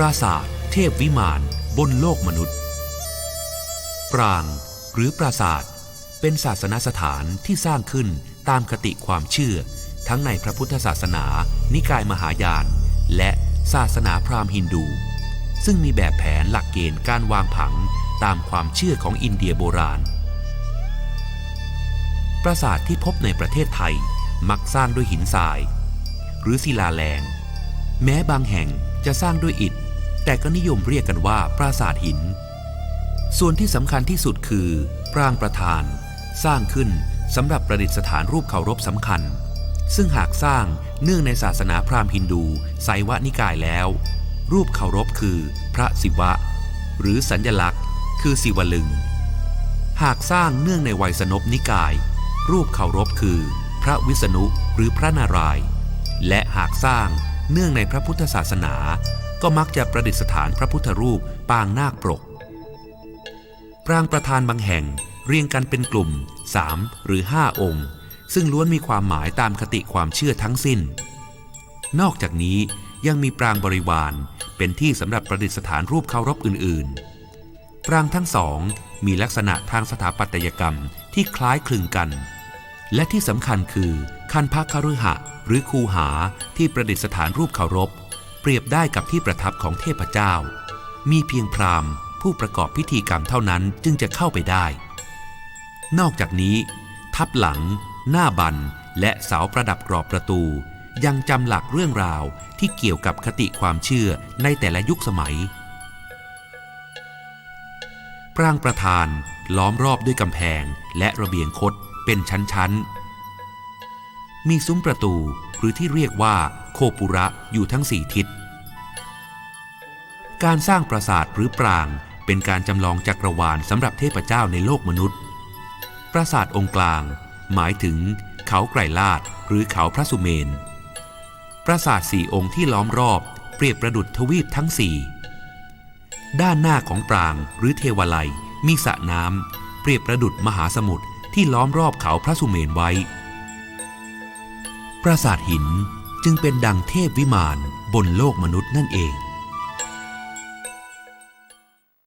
ปราสาทเทพวิมานบนโลกมนุษย์ ปรางหรือปราสาทเป็นศาสนสถานที่สร้างขึ้นตามคติความเชื่อ ทั้งในพระพุทธศาสนา นิกายมหายาน และศาสนาพราหมณ์ฮินดู ซึ่งมีแบบแผนหลักเกณฑ์การวางผังตามความเชื่อของอินเดียโบราณ ปราสาทที่พบในประเทศไทยมักสร้างด้วยหินทราย หรือศิลาแรง แม้บางแห่งจะสร้างด้วยอิฐ แต่ก็นิยมเรียกกันว่าปราสาทหิน ส่วนที่สำคัญที่สุดคือปรางประธาน สร้างขึ้นสำหรับประดิษฐานรูปเคารพสำคัญ ซึ่งหากสร้างเนื่องในศาสนาพราหมณ์ฮินดูไซวะนิกายแล้ว รูปเคารพคือพระศิวะ หรือสัญญลักษณ์ คือศิวลึง หากสร้างเนื่องในไวยสนพนิกาย รูปเคารพคือ พระวิษณุหรือพระนารายณ์และหากสร้างเนื่องในพระพุทธศาสนา ก็มักจะประดิษฐานพระพุทธรูปปางนาคปรก ปรางประธานบางแห่งเรียงกันเป็นกลุ่ม 3 หรือ 5 องค์ ซึ่งล้วนมีความหมายตามคติความเชื่อทั้งสิ้น นอกจากนี้ยังมีปรางบริวารเป็นที่สำหรับประดิษฐานรูปเคารพอื่น ๆ ปรางทั้งสองมีลักษณะทางสถาปัตยกรรมที่คล้ายคลึงกัน และที่สำคัญคือคันพระคฤหะหรือคูหาที่ประดิษฐานรูปเคารพ เปรียบได้กับที่ประทับของเทพเจ้า มีเพียงพราหมณ์ ผู้ประกอบพิธีกรรมเท่านั้นจึงจะเข้าไปได้ นอกจากนี้ ทับหลัง หน้าบัน และเสาประดับกรอบประตู ยังจำหลักเรื่องราวที่เกี่ยวกับคติความเชื่อในแต่ละยุคสมัย ปรางประธานล้อมรอบด้วยกำแพงและระเบียงคดเป็นชั้น ๆ มีซุ้มประตูหรือที่เรียกว่า โคปุระอยู่ทั้งสี่ทิศ การสร้างปราสาทหรือปรางเป็นการจำลองจักรวาลสำหรับเทพเจ้าในโลกมนุษย์ ปราสาทองค์กลาง หมายถึงเขาไกรลาดหรือเขาพระสุเมน ปราสาทสี่องค์ที่ล้อมรอบเปรียบประดุจทวีปทั้งสี่ ด้านหน้าของปรางหรือเทวาลัยมีสระน้ำเปรียบประดุจมหาสมุทรที่ล้อมรอบเขาพระสุเมนไว้ ปราสาทหิน จึงเป็นดังเทพวิมานบนโลกมนุษย์นั่นเอง